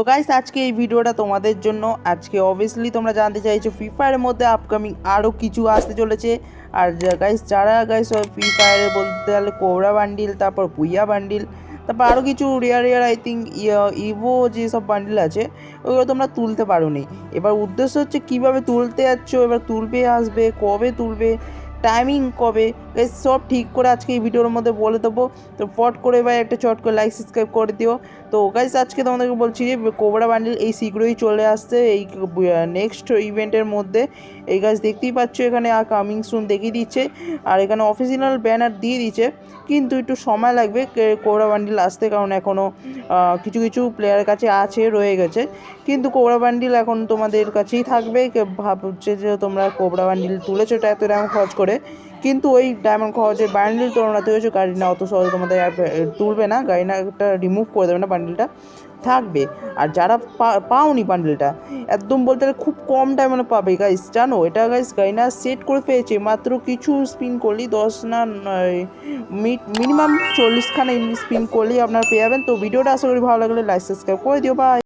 তো গাইস আজকে এই ভিডিওটা তোমাদের জন্য। আজকে অবভিয়াসলি তোমরা জানতে চাইছো ফ্রি ফায়ারের মধ্যে আপকামিং আরও কিছু আসতে চলেছে। আর গাইস যারা গাইস ফ্রি ফায়ারে বলতে গেলে কোবরা বান্ডিল তারপর বুইয়া বান্ডিল তারপর আরও কিছু rare rare I think evo যেসব বান্ডিল আছে, ওগুলো তোমরা তুলতে পারো নি এবার উদ্দেশ্য হচ্ছে কীভাবে তুলতে যাচ্ছ, এবার তুলবে, আসবে, কবে তুলবে টাইমিং কবে? সব ঠিক করে আজকে এই ভিডিওর মধ্যে বলে দেবো। তো ফট করে ভাই একটা চট করে লাইক সাবস্ক্রাইব করে দিও। তো গাইস আজকে তোমাদেরকে বলছি যে কোবরা বান্ডিল এই শীঘ্রই চলে আসছে এই নেক্সট ইভেন্টের মধ্যে। এই গাছ দেখতেই পাচ্ছ এখানে আর কামিং সুন দেখিয়ে দিচ্ছে। আর এখানে অফিসিয়াল ব্যানার দিয়ে দিচ্ছে কিন্তু একটু সময় লাগবে কোবরা বান্ডিল আসতে। কারণ এখনও কিছু কিছু প্লেয়ারের কাছে আছে, রয়ে গেছে। কিন্তু কোবরা বান্ডিল এখন তোমাদের কাছেই থাকবে। ভাবছে যে তোমরা কোবরা বান্ডিল তুলেছো, এটা এত ডায়মন্ড খরচ করে কিন্তু ওই ডায়মন্ড খরচের বান্ডিল তোমরা হয়েছে গাড়ি না, অত সহজে তোমাদের আর তুলবে না, গাড়ি না একটা রিমুভ করে দেবে না বান্ডিলটা থাকবে। আর যারা পাওনি বান্ডেলটা একদম বলতে গেলে খুব কম টাইমে পাবে গাইস জানো? এটা গাইস গাইনা সেট করে পেয়েছে মাত্র কিছু স্পিন করলি দশ না মিনিমাম চল্লিশখানা স্পিন করলেই আপনারা পেয়ে যাবেন। তো ভিডিওটা আশা করি ভালো লাগলে লাইক সাবস্ক্রাইব করে দিও বাই